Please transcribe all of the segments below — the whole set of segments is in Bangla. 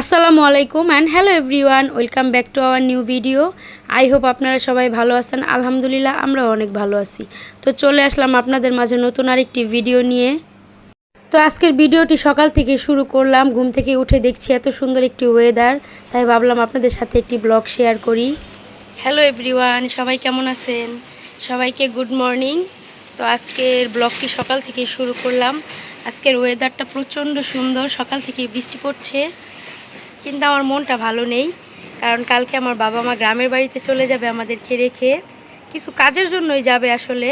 আসসালামু আলাইকুম and hello everyone welcome back to our new video I hope আপনারা সবাই ভালো আছেন। আলহামদুলিল্লাহ আমরা অনেক ভালো আছি। তো চলে আসলাম আপনাদের মাঝে নতুন আরেকটি ভিডিও নিয়ে। তো আজকের ভিডিওটি সকাল থেকে শুরু করলাম। ঘুম থেকে উঠে দেখছি এত সুন্দর একটি ওয়েদার তাই ভাবলাম আপনাদের সাথে একটি ব্লগ শেয়ার করি। হ্যালো এভরিওয়ান সবাই কেমন আছেন? সবাইকে গুড মর্নিং তো আজকের ব্লগটি সকাল থেকে শুরু করলাম। আজকের ওয়েদারটা প্রচণ্ড সুন্দর, সকাল থেকে বৃষ্টি পড়ছে। কিন্তু আমার মনটা ভালো নেই, কারণ কালকে আমার বাবা মা গ্রামের বাড়িতে চলে যাবে আমাদেরকে রেখে, কিছু কাজের জন্যই যাবে আসলে।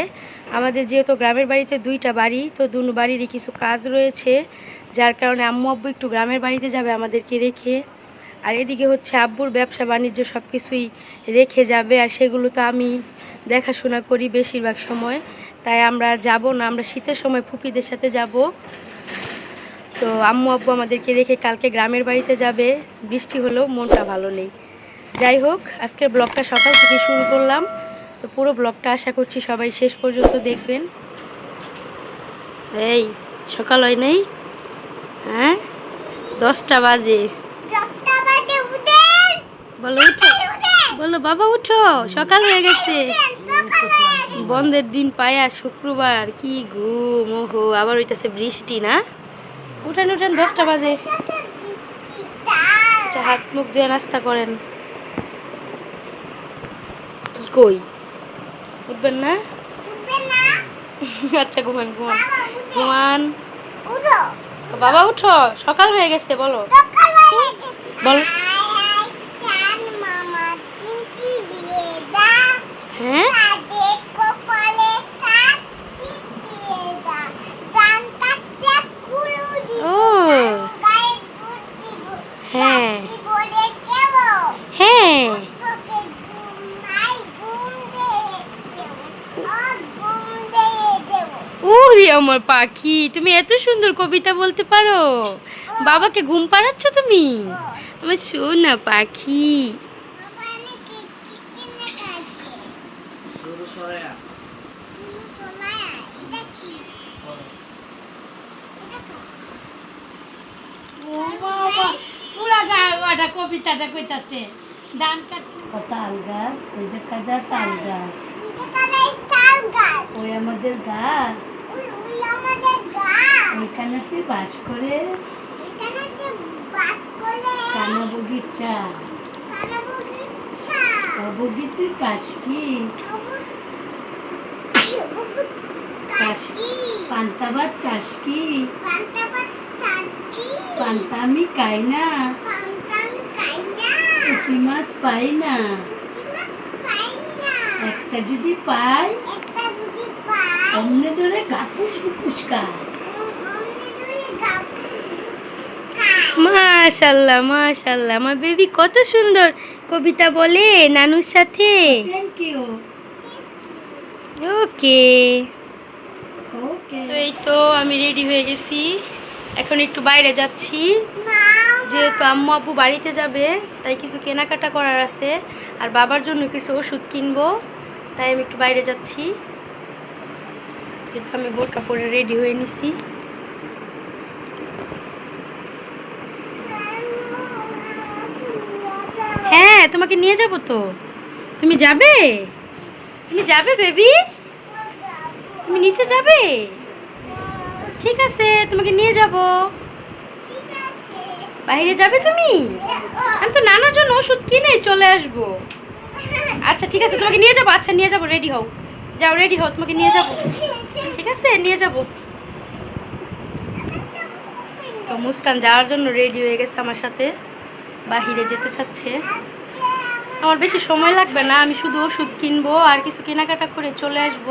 আমাদের যেহেতু গ্রামের বাড়িতে দুইটা বাড়ি, তো দুনো বাড়িরই কিছু কাজ রয়েছে, যার কারণে আম্মু আব্বু একটু গ্রামের বাড়িতে যাবে আমাদেরকে রেখে। আর এদিকে হচ্ছে আব্বুর ব্যবসা বাণিজ্য সব কিছুই রেখে যাবে, আর সেগুলো তো আমি দেখাশোনা করি বেশিরভাগ সময়। তাই আমরা যাব না, আমরা শীতের সময় ফুপিদের সাথে যাব। তো আম্মু আব্বু আমাদেরকে রেখে কালকে গ্রামের বাড়িতে যাবে। বৃষ্টি হলেও মনটা ভালো নেই। যাই হোক আজকের ব্লগটা সকাল থেকে শুরু করলাম। তো পুরো ব্লগটা আশা করছি সবাই শেষ পর্যন্ত দেখবেন। এই সকাল হয় নাই? হ্যাঁ? দশটা বাজে। বলো উঠো। বলো বাবা উঠো। সকাল হয়ে গেছে। বন্ধের দিন পায়া শুক্রবার। কি ঘুম ওহো আবার হইতাছে বৃষ্টি না? উঠেন উঠেন, দশটা বাজে। হাত মুখ দিয়ে নাস্তা করেন। কি কই? উঠবেন না? আচ্ছা ঘুমান ঘুমান। ঘুমান। বাবা, উঠো। সকাল হয়ে গেছে, বলো। বলো। হ্যাঁ? আমার পাখি তুমি এত সুন্দর কবিতা বলতে পারো। বাবাকে ঘুম পাড়াচ্ছ তুমি? আমার সোনা পাখি। কবিতাটা কইতাছে ডান কাট তাল গাছ ওই যে কাজা তাল গাছ। ওই আমাদের গাছ। ওইখানেতে বাস করে অবগীতি কাশকি। পান্তাবাদ চাষকি পান্তা আমি খাই না পুঁটি মাছ পাই না একটা যদি পাই। অমনে ধরে গাপুস গুপুস খায়। মাশাল্লাহ মাশাল্লাহ। আমার বেবি কত সুন্দর। কবিতা বলে নানুর সাথে। Thank you okay. ওকে তো এই তো আমি রেডি হয়ে গেছি। এখন একটু বাইরে যাচ্ছি। যেহেতু আম্মু আব্বু বাড়িতে যাবে তাই কিছু কেনাকাটা করার আছে। আর বাবার জন্য কিছু ওষুধ কিনবো তাই আমি একটু বাইরে যাচ্ছি। যেহেতু আমি বোরকা পরে রেডি হয়ে নিছি। হ্যাঁ তোমাকে নিয়ে যাব তো। তুমি যাবে? তুমি যাবে বেবি তুমি নিচে যাবে? ঠিক আছে, তোমাকে নিয়ে যাব। বাইরে যাবে তুমি? আমি তো নানার জন্য ওষুধ কিনে চলে আসব। আচ্ছা ঠিক আছে, তোমাকে নিয়ে যাব। আচ্ছা নিয়ে যাব রেডি হও। যাও রেডি হও, তোমাকে নিয়ে যাব। ঠিক আছে? নিয়ে যাব। তো মুস্কান যাওয়ার জন্য রেডি হয়ে গেছে আমার সাথে। বাহিরে যেতে চাচ্ছে। আমার বেশি সময় লাগবে না, আমি শুধু ওষুধ কিনবো আর কিছু কেনাকাটা করে চলে আসব।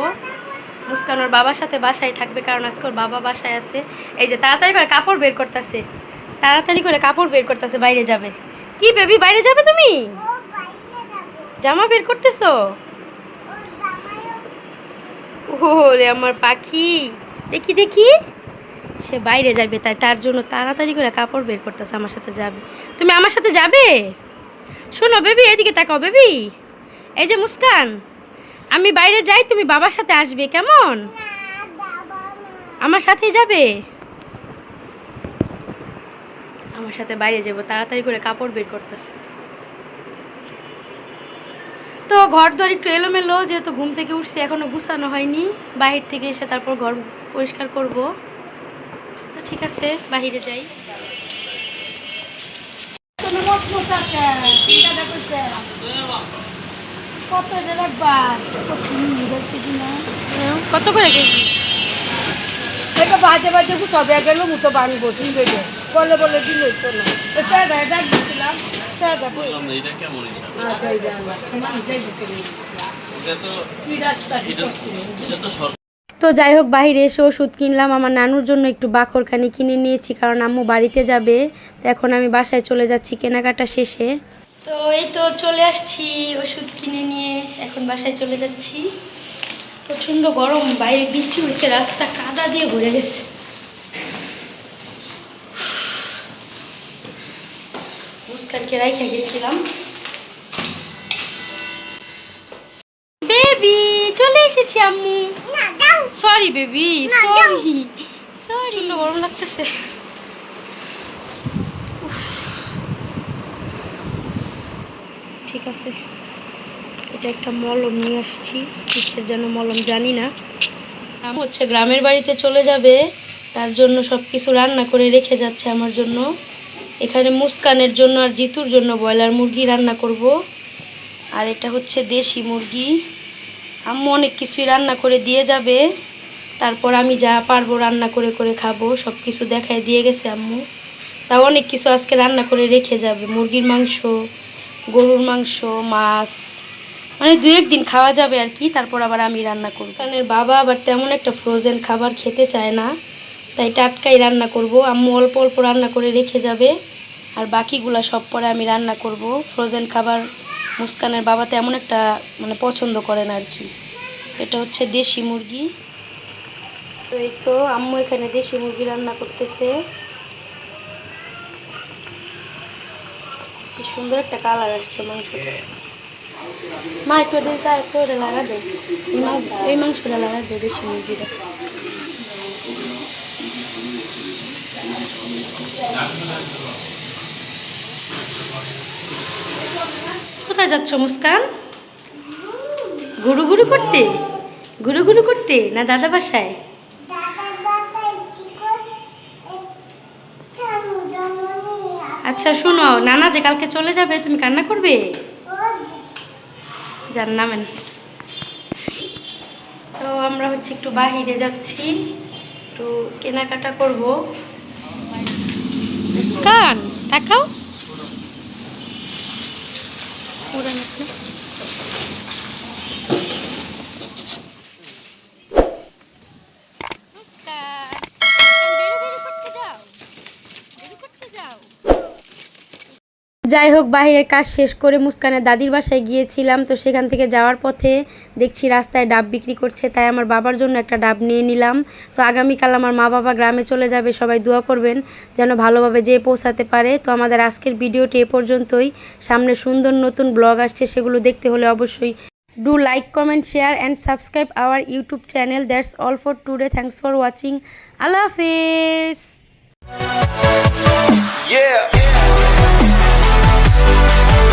মুস্কান ওর বাবার সাথে বাসায় থাকবে, কারণ আজকে ওর বাবা বাসায় আছে। এই যে তাড়াতাড়ি করে কাপড় বের করতেছে। তাড়াতাড়ি করে কাপড় বের করতেছে, বাইরে যাবে। কি বেবি বাইরে যাবে তুমি? জামা বের করতেছো? ওরে আমার পাখি। দেখি দেখি। সে বাইরে যাবে, তাই তার জন্য তাড়াতাড়ি করে কাপড় বের করতেছে, আমার সাথে যাবে। তুমি আমার সাথে যাবে? শোনো বেবি, এদিকে তাকাও বেবি। এই যে মুস্কান, আমি বাইরে যাই, তুমি বাবার সাথে আসবে, কেমন? আমার সাথেই যাবে? আমার সাথে বাইরে যাব, তাড়াতাড়ি করে কাপড় বের করতেছে। তো ঘর দর একটু এলোমেলো যেহেতু ঘুম থেকে উঠছি এখনও গুছানো হয়নি। বাহির থেকে এসে তারপর ঘর পরিষ্কার করব। তো ঠিক আছে বাহিরে যাই। কত করে কেজি? এটা বাজে বাজে সবে গেল মুতো বাড়ি বসি। গেলে বলে বলে দিন হইতো না ডাক দিছিলাম। স্যারটা বললাম না, এটা কেমন হিসাব আচ্ছা এই জানলা তোমার যাই বুকে এটা তো কি রাস্তা এটা তো সরকার তো যাই হোক বাইরে এসে ওষুধ কিনলাম। আমার নানুর জন্য একটু বাকরখানি কিনে নিয়েছি কারণ আম্মু বাড়িতে যাবে। তো এখন আমি বাসায় চলে যাচ্ছি কেনাকাটা শেষে। তো এই তো চলে আসছি ওষুধ কিনে নিয়ে। এখন বাসায় চলে যাচ্ছি। প্রচণ্ড গরম বাইরে বৃষ্টি হয়েছে রাস্তা কাদা দিয়ে ভরে গেছে। মুস্কানকে রাইখে গেছিলাম বেবি চলে এসেছি আম্মু সরি বেবি সরি সরি গরম লাগতেছে ঠিক আছে। এটা একটা মলম নিয়ে আসছি। কিসের যেন মলম জানি না। হচ্ছে গ্রামের বাড়িতে চলে যাবে। তার জন্য সব কিছু রান্না করে রেখে যাচ্ছে আমার জন্য। এখানে মুস্কানের জন্য আর জিতুর জন্য ব্রয়লার মুরগি রান্না করব। আর এটা হচ্ছে দেশি মুরগি। আম্মু অনেক কিছুই রান্না করে দিয়ে যাবে। তারপর আমি যা পারব রান্না করে করে খাব সব কিছু দেখায় দিয়ে গেছে আম্মু। তাও অনেক কিছু আজকে রান্না করে রেখে যাবে। মুরগির মাংস, গরুর মাংস, মাছ মানে দু একদিন খাওয়া যাবে আর কি, তারপর আবার আমি রান্না করব। কারণ বাবা আবার তেমন একটা ফ্রোজেন খাবার খেতে চায় না। তাই টাটকাই রান্না করব। আম্মু অল্প অল্প রান্না করে রেখে যাবে। আর বাকিগুলা সব পরে আমি রান্না করব। ফ্রোজেন খাবার মুস্কানের বাবা তেমন একটা মানে পছন্দ করে না আর কি এটা হচ্ছে দেশি মুরগি। তো এই তো আম্মু এখানে দেশি মুরগি রান্না করতেছে। সুন্দর একটা কালার আসছে মাংসটা। মা, একটু দিন একটু ওটা লাগা দে। এই মাংসটা লাগা দে দেশি মুরগিটা। কোথায় যাচ্ছ মুস্কান? গুরু গুরু করতে? গুরু গুরু করতে না দাদা বাসায়? আচ্ছা শোনো, নানা যে কালকে চলে যাবে, তুমি কান্না করবে? নামেন। তো আমরা হচ্ছে একটু বাহিরে যাচ্ছি, একটু কেনাকাটা করব। মুস্কান তাকাও ওরা নাকি মুস্কান বেরো বেরো করতে যাও বেরো করতে যাও যাই হোক বাইরের কাজ শেষ করে মুস্কানের দাদির বাসায় গিয়েছিলাম। তো সেখান থেকে যাওয়ার পথে দেখছি রাস্তায় ডাব বিক্রি করছে, তাই আমার বাবার জন্য একটা ডাব নিয়ে নিলাম। তো আগামীকাল আমার মা বাবা গ্রামে চলে যাবে, সবাই দোয়া করবেন যেন ভালোভাবে যেয়ে পৌঁছাতে পারে। তো আমাদের আজকের ভিডিওটি এ পর্যন্তই। সামনে সুন্দর নতুন ব্লগ আসছে, সেগুলো দেখতে হলে অবশ্যই do like comment share and subscribe our YouTube channel that's all for today thanks for watching আল্লাহ হাফেজ Yeah. Música